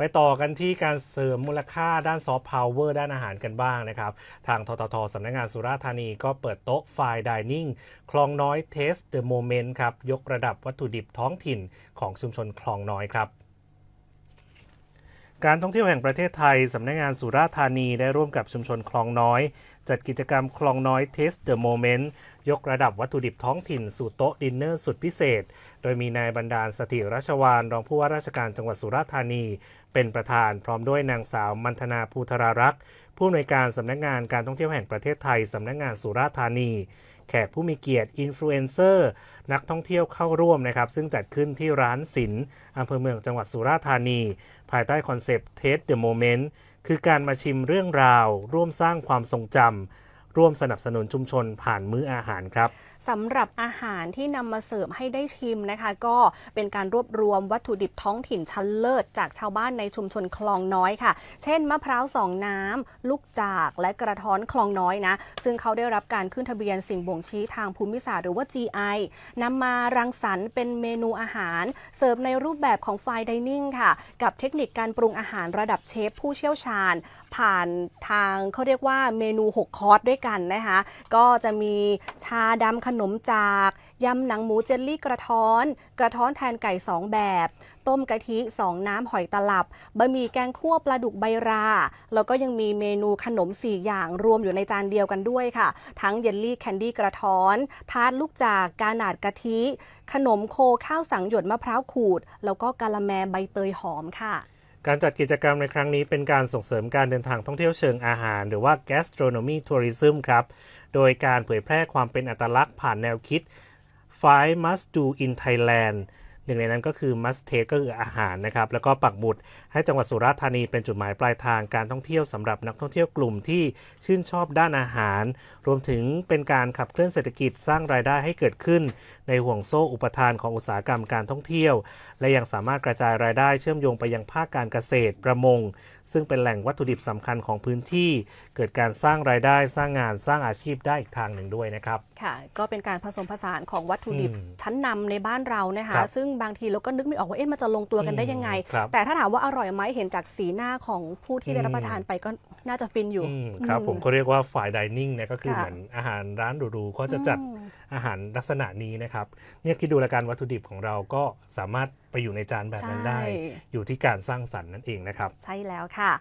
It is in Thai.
ไปต่อกันที่การเสริมมูลค่าด้านซอฟต์พาวเวอร์ด้านอาหารกันบ้างนะครับ ทางทททสำนักงานสุราษฎร์ธานีก็เปิดโต๊ะไฟดิเนิ่งคลองน้อยเทสเดอะโมเมนต์ครับ ยกระดับวัตถุดิบท้องถิ่นของชุมชนคลองน้อยครับการท่องเที่ยวแห่งประเทศไทย สำนักงานสุราษฎร์ธานีได้ร่วมกับชุมชนคลองน้อย จัดกิจกรรมคลองน้อยเทสเดอะโมเมนต์ยกระดับวัตถุดิบท้องถิ่นสู่โต๊ะดินเนอร์สุดพิเศษ โดยมีนายบรรดาลสถิรัชวานรองผู้ว่าราชการจังหวัดสุราษฎร์ธานี เป็นประธานพร้อมด้วยนางสาวมันธนาภูธรารักษ์ผู้อำนวยการสำนักงานการท่องเที่ยวแห่งประเทศไทยสำนักงานสุราษฎร์ธานีแขกผู้มีเกียรติอินฟลูเอนเซอร์นักท่องเที่ยวเข้าร่วมนะครับ ซึ่งจัดขึ้นที่ร้านศิลป์อำเภอเมืองจังหวัดสุราษฎร์ธานี ภายใต้คอนเซปต์ Taste the Moment คือการมาชิมเรื่องราว ร่วมสร้างความทรงจำ ร่วมสนับสนุนชุมชนผ่านมื้ออาหารครับสำหรับอาหารที่นำมาเสิร์ฟให้ได้ชิมนะคะ ก็เป็นการรวบรวมวัตถุดิบท้องถิ่นชั้นเลิศ จากชาวบ้านในชุมชนคลองน้อยค่ะ เช่น มะพร้าวสองน้ำลูกจากและกระท้อนคลองน้อยนะ ซึ่งเขาได้รับการขึ้นทะเบียนสิ่งบ่งชี้ทางภูมิศาสตร์หรือว่า GI นำมารังสรรค์เป็นเมนูอาหาร เสิร์ฟในรูปแบบของไฟดิเนิ่งค่ะ กับเทคนิคการปรุงอาหารระดับเชฟผู้เชี่ยวชาญ ผ่านทางเขาเรียกว่าเมนู 6 คอร์สด้วยกันนะคะ ก็จะมีชาดำขนมจากยำหนังหมูเจลลี่กระท้อน กระท้อนแทนไก่ 2 แบบ ต้มกะทิ 2 น้ำหอยตลับบะหมี่แกงคั่วปลาดุกใบรา แล้วก็ยังมีเมนูขนม 4 อย่างรวมอยู่ในจานเดียวกันด้วยค่ะ ทั้งเยลลี่แคนดี้กระท้อน ทาร์ตลูกจากกาหนาดกะทิ ขนมโคข้าวสังหยดมะพร้าวขูด แล้วก็กะละแมใบเตยหอมค่ะ การจัดกิจกรรมในครั้งนี้เป็นการส่งเสริมการเดินทางท่องเที่ยวเชิงอาหาร หรือว่า gastronomy tourism ครับ โดยการเผยแพร่ความเป็นอัตลักษณ์ผ่านแนวคิด five must do in Thailand หนึ่งในนั้นก็คือ must take ก็คืออาหารนะครับแล้วก็ปักหมุดให้จังหวัดสุราษฎร์ธานีเป็นจุดหมายปลายทางการท่องเที่ยวสำหรับนักท่องเที่ยวกลุ่มที่ชื่นชอบด้านอาหาร รวมถึงเป็นการขับเคลื่อนเศรษฐกิจสร้างรายได้ให้เกิดขึ้น ในห่วงโซ่อุปทานของอุตสาหกรรมการท่องเที่ยว และยังสามารถกระจายรายได้เชื่อมโยงไปยังภาคการเกษตรประมง ซึ่งเป็นแหล่งวัตถุดิบสำคัญของพื้นที่ เกิดการสร้างรายได้สร้างงานสร้างอาชีพได้อีกทางหนึ่งด้วยนะครับค่ะก็เป็นการผสมผสานของวัตถุดิบอืมชั้นนำในบ้านเรานะคะครับซึ่งบางทีเราก็นึกไม่ออกว่าเอ๊ะมันจะลงตัวกันได้ยังไงอืมครับ แต่ถ้าถามว่าอร่อยไหมเห็นจากสีหน้าของผู้ที่ได้รับประทานไปก็น่าจะฟินอยู่ อืมครับอืมผมก็เรียกว่าฝ่ายดิเนิ่งเนี่ยก็คือค่ะ เหมือนอาหารร้านหรูๆเขาจะจัดอืม อาหารลักษณะนี้นะครับเนี่ยคิดดูรายการวัตถุดิบของเราก็สามารถไปอยู่ในจานแบบนั้นได้ ใช่ อยู่ที่การสร้างสรรค์นั่นเองนะครับ ใช่แล้วค่ะ